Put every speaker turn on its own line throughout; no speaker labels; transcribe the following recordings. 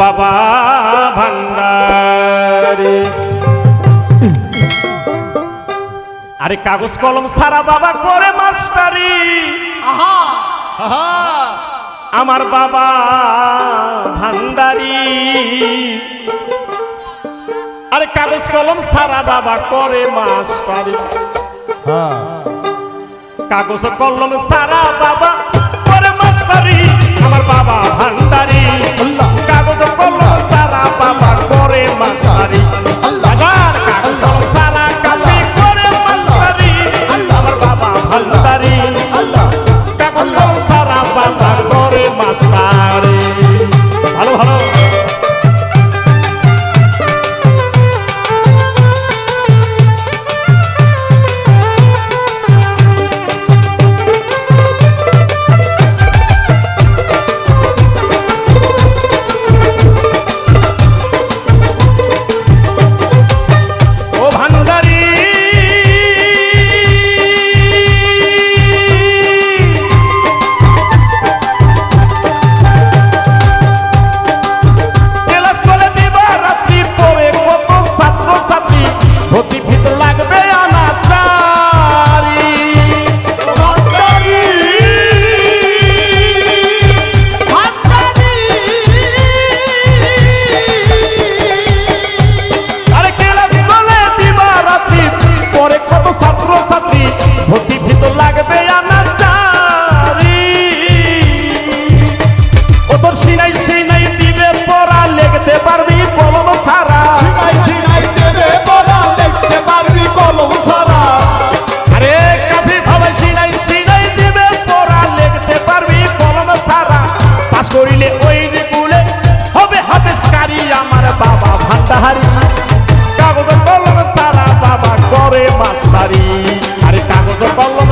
বাবা ভান্ডারি। আরে কাগজ কলম সারা বাবা করে মাস্টারি।
আহা।
আমার বাবা ভান্ডারি। আরে কাগজ কলম সারা বাবা করে মাস্টারি। কাগজ কলম সারা বাবা করে মাস্টারি। আমার বাবা ভান্ডারি। কাগজ পাস করিলে ওই যে কুলে হবে কারি আমার বাবা ভান্ডাহারি কাগজ কলম সারা বাবা করে মাস্টারি। আরে কাগজ কলম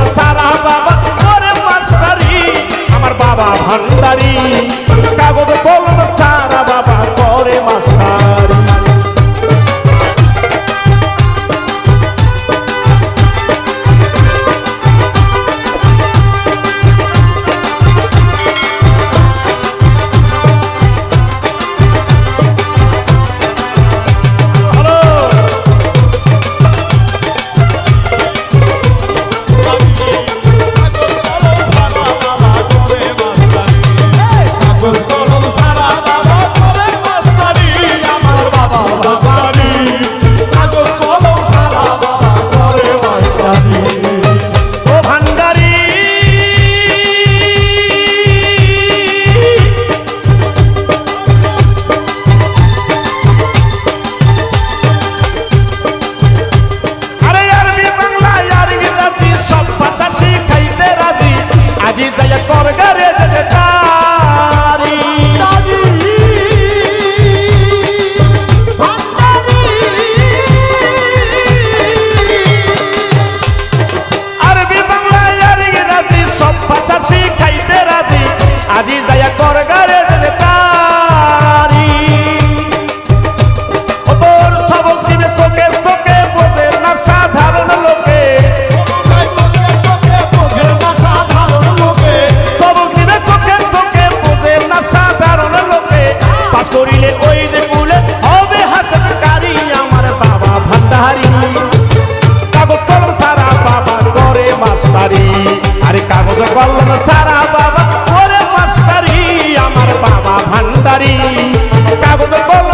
મોર ઘરે જગતારી Cabo do bolo